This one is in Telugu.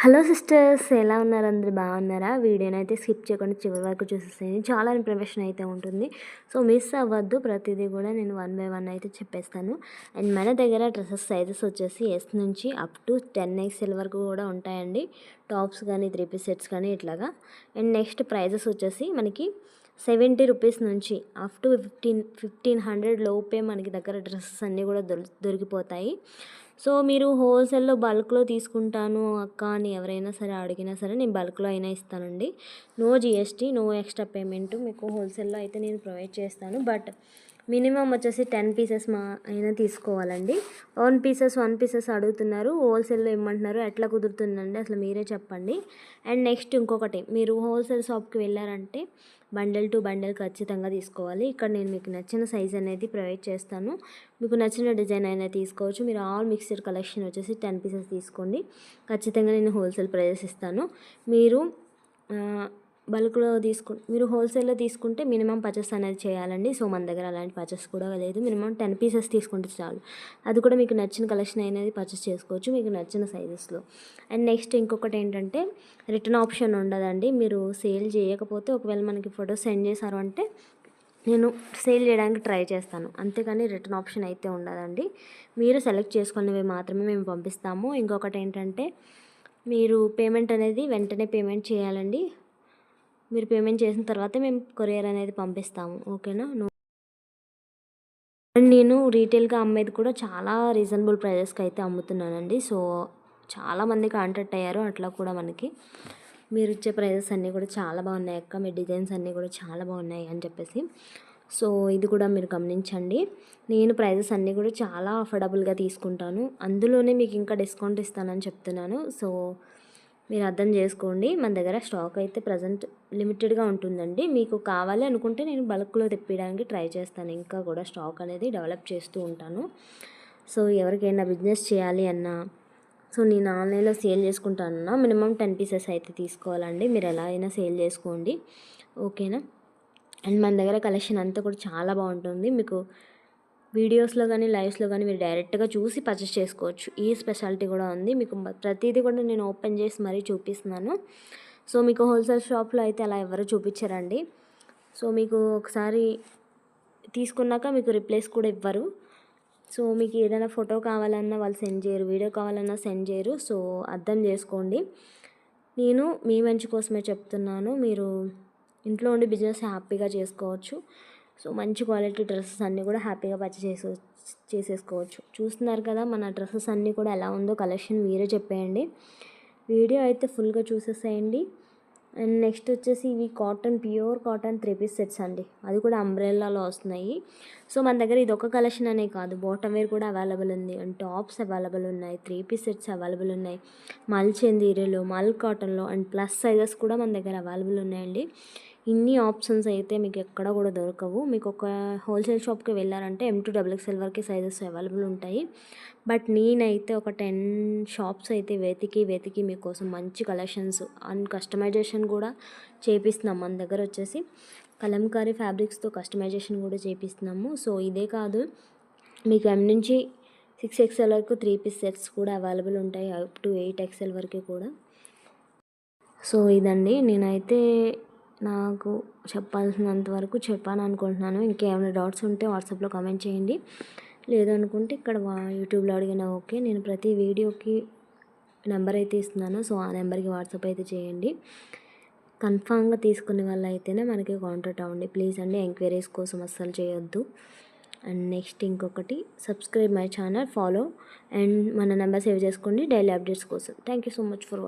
హలో సిస్టర్స్ ఎలా ఉన్నారు? అందరు బాగున్నారా? వీడియోని అయితే స్కిప్ చేయకుండా చివరి వరకు చూసేసేయండి. చాలా ఇన్ఫర్మేషన్ అయితే ఉంటుంది. సో మిస్ అవ్వద్దు. ప్రతిదీ కూడా నేను వన్ బై వన్ అయితే చెప్పేస్తాను. అండ్ మన దగ్గర డ్రెస్సెస్ సైజెస్ వచ్చేసి ఎస్ నుంచి అప్ టు టెన్ ఎక్స్ఎల్ వరకు కూడా ఉంటాయండి. టాప్స్ కానీ త్రీ పీస్ సెట్స్ కానీ ఇట్లాగా. అండ్ నెక్స్ట్ ప్రైజెస్ వచ్చేసి మనకి సెవెంటీ రూపీస్ నుంచి up to fifteen fifteen hundred లోపే మనకి దగ్గర డ్రెస్సెస్ అన్నీ కూడా దొరికిపోతాయి. సో మీరు హోల్సేల్లో బల్క్లో తీసుకుంటాను అక్క అని ఎవరైనా సరే అడిగినా సరే నేను బల్క్లో అయినా ఇస్తానండి. No GST no extra payment మీకు హోల్సేల్లో అయితే నేను ప్రొవైడ్ చేస్తాను. బట్ మినిమం వచ్చేసి టెన్ పీసెస్ మా అయినా తీసుకోవాలండి. వన్ పీసెస్ వన్ పీసెస్ అడుగుతున్నారు. హోల్సేల్లో ఇమ్మంటున్నారు. ఎట్లా కుదురుతుందండి? అసలు మీరే చెప్పండి. అండ్ నెక్స్ట్ ఇంకొకటి మీరు హోల్సేల్ షాప్కి వెళ్ళారంటే బండల్ టు బండల్ ఖచ్చితంగా తీసుకోవాలి. ఇక్కడ నేను మీకు నచ్చిన సైజ్ అనేది ప్రొవైడ్ చేస్తాను. మీకు నచ్చిన డిజైన్ అయినా తీసుకోవచ్చు. మీరు ఆల్ మిక్స్డ్ కలెక్షన్ వచ్చేసి టెన్ పీసెస్ తీసుకోండి. ఖచ్చితంగా నేను హోల్సేల్ ప్రైజెస్ ఇస్తాను. మీరు బల్క్లో తీసుకు మీరు హోల్సేల్లో తీసుకుంటే మినిమం పర్చేస్ అనేది చేయాలండి. సో మన దగ్గర అలాంటి పర్చేస్ కూడా లేదు. మినిమం టెన్ పీసెస్ తీసుకుంటే చాలు. అది కూడా మీకు నచ్చిన కలెక్షన్ అనేది పర్చేస్ చేసుకోవచ్చు మీకు నచ్చిన సైజెస్లో. అండ్ నెక్స్ట్ ఇంకొకటి ఏంటంటే రిటర్న్ ఆప్షన్ ఉండదండి. మీరు సేల్ చేయకపోతే ఒకవేళ మనకి ఫోటో సెండ్ చేశారు అంటే నేను సేల్ చేయడానికి ట్రై చేస్తాను. అంతేకాని రిటర్న్ ఆప్షన్ అయితే ఉండదండి. మీరు సెలెక్ట్ చేసుకునేవి మాత్రమే మేము పంపిస్తాము. ఇంకొకటి ఏంటంటే మీరు పేమెంట్ అనేది వెంటనే పేమెంట్ చేయాలండి. మీరు పేమెంట్ చేసిన తర్వాత మేము కొరియర్ అనేది పంపిస్తాము. ఓకేనా? అండ్ నేను రీటైల్గా అమ్మేది కూడా చాలా రీజనబుల్ ప్రైజెస్కి అయితే అమ్ముతున్నానండి. సో చాలామంది కాంటాక్ట్ అయ్యారు. అట్లా కూడా మనకి మీరు ఇచ్చే ప్రైజెస్ అన్నీ కూడా చాలా బాగున్నాయి అక్క. మీ డిజైన్స్ అన్నీ కూడా చాలా బాగున్నాయి అని చెప్పేసి. సో ఇది కూడా మీరు గమనించండి. నేను ప్రైజెస్ అన్నీ కూడా చాలా అఫోర్డబుల్గా తీసుకుంటాను. అందులోనే మీకు ఇంకా డిస్కౌంట్ ఇస్తానని చెప్తున్నాను. సో మీరు అర్థం చేసుకోండి. మన దగ్గర స్టాక్ అయితే ప్రజెంట్ లిమిటెడ్గా ఉంటుందండి. మీకు కావాలి అనుకుంటే నేను బల్క్లో తెప్పించడానికి ట్రై చేస్తాను. ఇంకా కూడా స్టాక్ అనేది డెవలప్ చేస్తూ ఉంటాను. సో ఎవరికైనా బిజినెస్ చేయాలి అన్నా సో నేను ఆన్లైన్లో సేల్ చేసుకుంటానన్నా మినిమం టెన్ పీసెస్ అయితే తీసుకోవాలండి. మీరు ఎలా అయినా సేల్ చేసుకోండి. ఓకేనా? అండ్ మన దగ్గర కలెక్షన్ అంతా కూడా చాలా బాగుంటుంది. మీకు వీడియోస్లో కానీ లైవ్స్లో కానీ మీరు డైరెక్ట్గా చూసి పర్చేస్ చేసుకోవచ్చు. ఈ స్పెషాలిటీ కూడా ఉంది. మీకు ప్రతిదీ కూడా నేను ఓపెన్ చేసి మరీ చూపిస్తున్నాను. సో మీకు హోల్సేల్ షాప్లో అయితే అలా ఎవరు చూపించారండి. సో మీకు ఒకసారి తీసుకున్నాక మీకు రిప్లేస్ కూడా ఇవ్వరు. సో మీకు ఏదైనా ఫోటో కావాలన్నా వాళ్ళు సెండ్ చేయరు. వీడియో కావాలన్నా సెండ్ చేయరు. సో అర్థం చేసుకోండి. నేను మీ మంచి కోసమే చెప్తున్నాను. మీరు ఇంట్లో ఉండి బిజినెస్ హ్యాపీగా చేసుకోవచ్చు. సో మంచి క్వాలిటీ డ్రెస్సెస్ అన్నీ కూడా హ్యాపీగా పర్చేస్ చేసేసుకోవచ్చు. చూస్తున్నారు కదా మన డ్రెస్సెస్ అన్నీ కూడా ఎలా ఉందో కలెక్షన్ మీరే చెప్పేయండి. వీడియో అయితే ఫుల్గా చూసేసేయండి. అండ్ నెక్స్ట్ వచ్చేసి ఇవి cotton pure cotton three piece sets అండి. అది కూడా అంబ్రెల్లాలో వస్తున్నాయి. సో మన దగ్గర ఇది ఒక కలెక్షన్ అనే కాదు. బాటమ్ వేర్ కూడా అవైలబుల్ ఉంది. అండ్ టాప్స్ అవైలబుల్ ఉన్నాయి. త్రీ పీస్ సెట్స్ అవైలబుల్ ఉన్నాయి. మల్ చందీరిలో మల్ కాటన్లో అండ్ ప్లస్ సైజెస్ కూడా మన దగ్గర అవైలబుల్ ఉన్నాయండి. ఇన్ని ఆప్షన్స్ అయితే మీకు ఎక్కడ కూడా దొరకవు. మీకు ఒక హోల్సేల్ షాప్కి వెళ్ళారంటే ఎం టూ డబుల్ ఎక్స్ఎల్ వరకు సైజెస్ అవైలబుల్ ఉంటాయి. బట్ నేనైతే ఒక టెన్ షాప్స్ అయితే వెతికి వెతికి మీకోసం మంచి కలెక్షన్స్ అండ్ కస్టమైజేషన్ కూడా చేపిస్తున్నాం. మన దగ్గర వచ్చేసి కలంకారీ ఫ్యాబ్రిక్స్తో కస్టమైజేషన్ కూడా చేపిస్తున్నాము. సో ఇదే కాదు మీకు ఎం నుంచి సిక్స్ ఎక్స్ఎల్ వరకు త్రీ పీస్ సెట్స్ కూడా అవైలబుల్ ఉంటాయి అప్ టు ఎయిట్ ఎక్స్ఎల్ వరకు కూడా. సో ఇదండి. నేనైతే నాకు చెప్పాల్సినంత వరకు చెప్పాను అనుకుంటున్నాను. ఇంకేమైనా డౌట్స్ ఉంటే వాట్సాప్లో కామెంట్ చేయండి. లేదనుకుంటే ఇక్కడ యూట్యూబ్లో అడిగినా ఓకే నేను ప్రతి వీడియోకి నెంబర్ అయితే ఇస్తున్నాను. సో ఆ నెంబర్కి వాట్సాప్ అయితే చేయండి. కన్ఫామ్గా తీసుకునే వాళ్ళు అయితేనే మనకి కాంటాక్ట్ అవ్వండి. ప్లీజ్ అండి ఎంక్వైరీస్ కోసం అస్సలు చేయొద్దు. అండ్ నెక్స్ట్ ఇంకొకటి subscribe my channel follow and మన నెంబర్ సేవ్ చేసుకోండి డైలీ అప్డేట్స్ కోసం. Thank you so much for watching